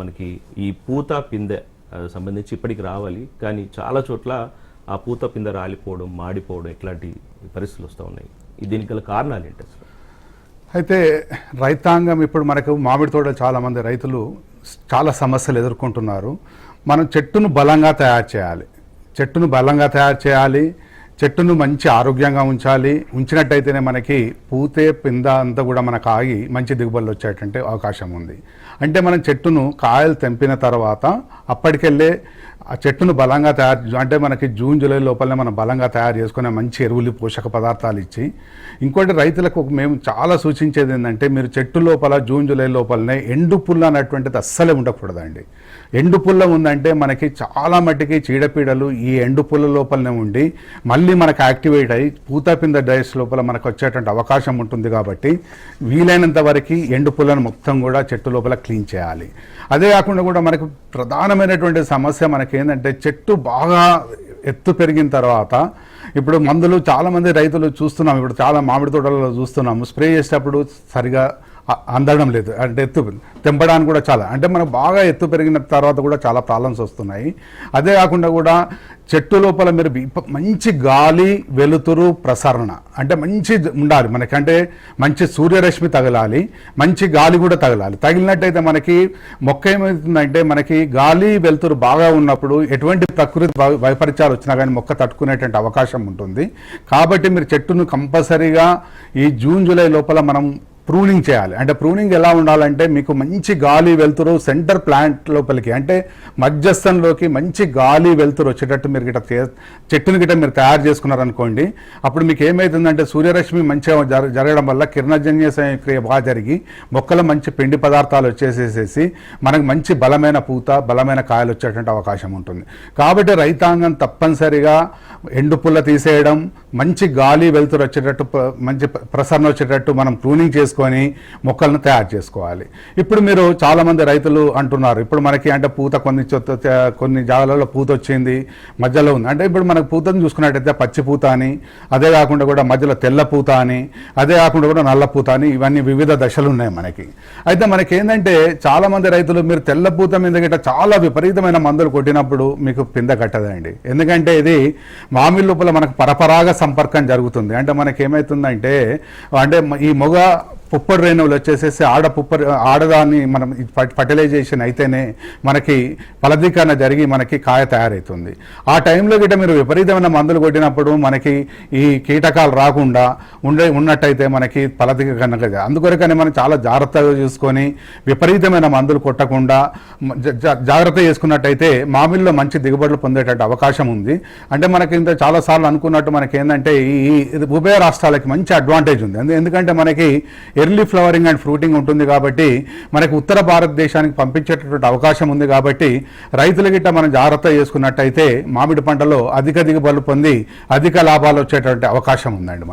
మనకి ఈ పూత పిందె సంబంధించి ఇప్పటికి రావాలి. కానీ చాలా చోట్ల ఆ పూత పిందె రాలిపోవడం మాడిపోవడం ఇట్లాంటి పరిస్థితులు వస్తూ ఉన్నాయి. దీనికి గల కారణాలు ఏంటి అసలు? అయితే రైతాంగం ఇప్పుడు మనకు మామిడి తోటలు చాలామంది రైతులు చాలా సమస్యలు ఎదుర్కొంటున్నారు. మనం చెట్టును బలంగా తయారు చేయాలి. చెట్టును బలంగా తయారు చేయాలి. చెట్టును మంచి ఆరోగ్యంగా ఉంచాలి. ఉంచినట్టయితేనే మనకి పూతే పింద అంతా కూడా మనకు ఆగి మంచి దిగుబడులు వచ్చేటంటే అవకాశం ఉంది. అంటే మనం చెట్టును కాయలు తెంపిన తర్వాత అప్పటికెళ్ళే ఆ చెట్టును బలంగా తయారు అంటే మనకి జూన్ జూలై లోపలనే మనం బలంగా తయారు చేసుకునే మంచి ఎరువులు పోషక పదార్థాలు ఇచ్చి ఇంకోటి రైతులకు మేము చాలా సూచించేది ఏంటంటే మీరు చెట్టు లోపల జూన్ జూలై లోపలనే ఎండు పుల్ల అనేటువంటిది అస్సలే ఉండకూడదండి. ఎండు పుల్ల ఉందంటే మనకి చాలా మట్టికి చీడపీడలు ఈ ఎండు పుల్ల లోపలనే ఉండి మళ్ళీ మనకు యాక్టివేట్ అయ్యి పూతపింద డైస్ లోపల మనకు వచ్చేటువంటి అవకాశం ఉంటుంది కాబట్టి వీలైనంత వరకు ఎండు పుల్లను మొత్తం కూడా చెట్టు లోపల క్లీన్ చేయాలి. అదే కాకుండా కూడా మనకు ప్రధానమైనటువంటి సమస్య మనకి ఏంటంటే చెట్టు బాగా ఎత్తు పెరిగిన తర్వాత ఇప్పుడు మందులు చాలామంది రైతులు చూస్తున్నాం. ఇప్పుడు చాలా మామిడి తోటలలో చూస్తున్నాము. స్ప్రే చేసేటప్పుడు సరిగా అందడం లేదు. అంటే ఎత్తు తెంపడానికి కూడా చాలా. అంటే మనకు బాగా ఎత్తు పెరిగిన తర్వాత కూడా చాలా ప్రాబ్లమ్స్ వస్తున్నాయి. అదే కాకుండా కూడా చెట్టు లోపల మీరు మంచి గాలి వెలుతురు ప్రసరణ. అంటే మంచి ఉండాలి మనకంటే మంచి సూర్యరశ్మి తగలాలి మంచి గాలి కూడా తగలాలి. తగిలినట్టయితే మనకి మొక్క ఏమవుతుందంటే మనకి గాలి వెలుతురు బాగా ఉన్నప్పుడు ఎటువంటి ప్రకృతి వైపరీత్యాలు వచ్చినా కానీ మొక్క తట్టుకునేటువంటి అవకాశం ఉంటుంది. కాబట్టి మీరు చెట్టును కంపల్సరీగా ఈ జూన్ జూలై లోపల మనం ప్రూనింగ్ చేయాలి. అంటే ప్రూనింగ్ ఎలా ఉండాలంటే మీకు మంచి గాలి వెలుతురు సెంటర్ ప్లాంట్ లోపలికి అంటే మధ్యస్థంలోకి మంచి గాలి వెలుతురు వచ్చేటట్టు మీరు గిట్ట చెట్టుని గిట్ట మీరు తయారు చేసుకున్నారనుకోండి అప్పుడు మీకు ఏమవుతుందంటే సూర్యరశ్మి మంచిగా జరగడం వల్ల కిరణజన్య క్రియ బాగా జరిగి మొక్కలు మంచి పిండి పదార్థాలు వచ్చేసేసేసి మనకు మంచి బలమైన పూత బలమైన కాయలు వచ్చేటువంటి అవకాశం ఉంటుంది. కాబట్టి రైతాంగం తప్పనిసరిగా ఎండు పుల్ల తీసేయడం మంచి గాలి వెలుతురు వచ్చేటట్టు మంచి ప్రసరణ వచ్చేటట్టు మనం ప్రూనింగ్ చేసుకొని మొక్కలను తయారు చేసుకోవాలి. ఇప్పుడు మీరు చాలామంది రైతులు అంటున్నారు ఇప్పుడు మనకి అంటే పూత కొన్ని కొన్ని జాగాలలో పూత వచ్చింది మధ్యలో ఉంది. అంటే ఇప్పుడు మనకు పూతను చూసుకున్నట్టయితే పచ్చి పూత అని అదే కాకుండా కూడా మధ్యలో తెల్ల పూత అని అదే కాకుండా కూడా నల్ల పూత అని ఇవన్నీ వివిధ దశలు ఉన్నాయి మనకి. అయితే మనకి ఏంటంటే చాలామంది రైతులు మీరు తెల్ల పూత మీద గిట్ట చాలా విపరీతమైన మందులు కొట్టినప్పుడు మీకు పింద కట్టదండి. ఎందుకంటే ఇది మామిడి లోపల మనకు పరపరాగ సంపర్కం జరుగుతుంది. అంటే మనకి ఏమవుతుందంటే అంటే ఈ మొగ పుప్పడి రేణువులు వచ్చేసేసి ఆడ పుప్పడి ఆడదాన్ని మనం ఫర్టిలైజేషన్ అయితేనే మనకి ఫలదీకరణ జరిగి మనకి కాయ తయారవుతుంది ఆ టైంలో గిట్ట మీరు విపరీతమైన మందులు కొట్టినప్పుడు మనకి ఈ కీటకాలు రాకుండా ఉండే ఉన్నట్టయితే మనకి ఫలదీకరణ కదా అందుకొరకనే మనం చాలా జాగ్రత్తగా చూసుకొని విపరీతమైన మందులు కొట్టకుండా జాగ్రత్త చేసుకున్నట్టయితే మామిడిలో మంచి దిగుబడులు పొందేటట్టు అవకాశం ఉంది. అంటే మనకి ఇంత చాలాసార్లు అనుకున్నట్టు మనకి ఏంటంటే ఈ ఉభయ రాష్ట్రాలకి మంచి అడ్వాంటేజ్ ఉంది. ఎందుకంటే మనకి ఎర్లీ ఫ్లవరింగ్ అండ్ ఫ్రూటింగ్ ఉంటుంది కాబట్టి మనకి ఉత్తర భారతదేశానికి పంపించేటటువంటి అవకాశం ఉంది కాబట్టి రైతుల గిట్ట మనం జాగ్రత్త చేసుకున్నట్టయితే మామిడి పంటలో అధిక దిగుబడులు పొంది అధిక లాభాలు వచ్చేటువంటి అవకాశం ఉందండి మనకి.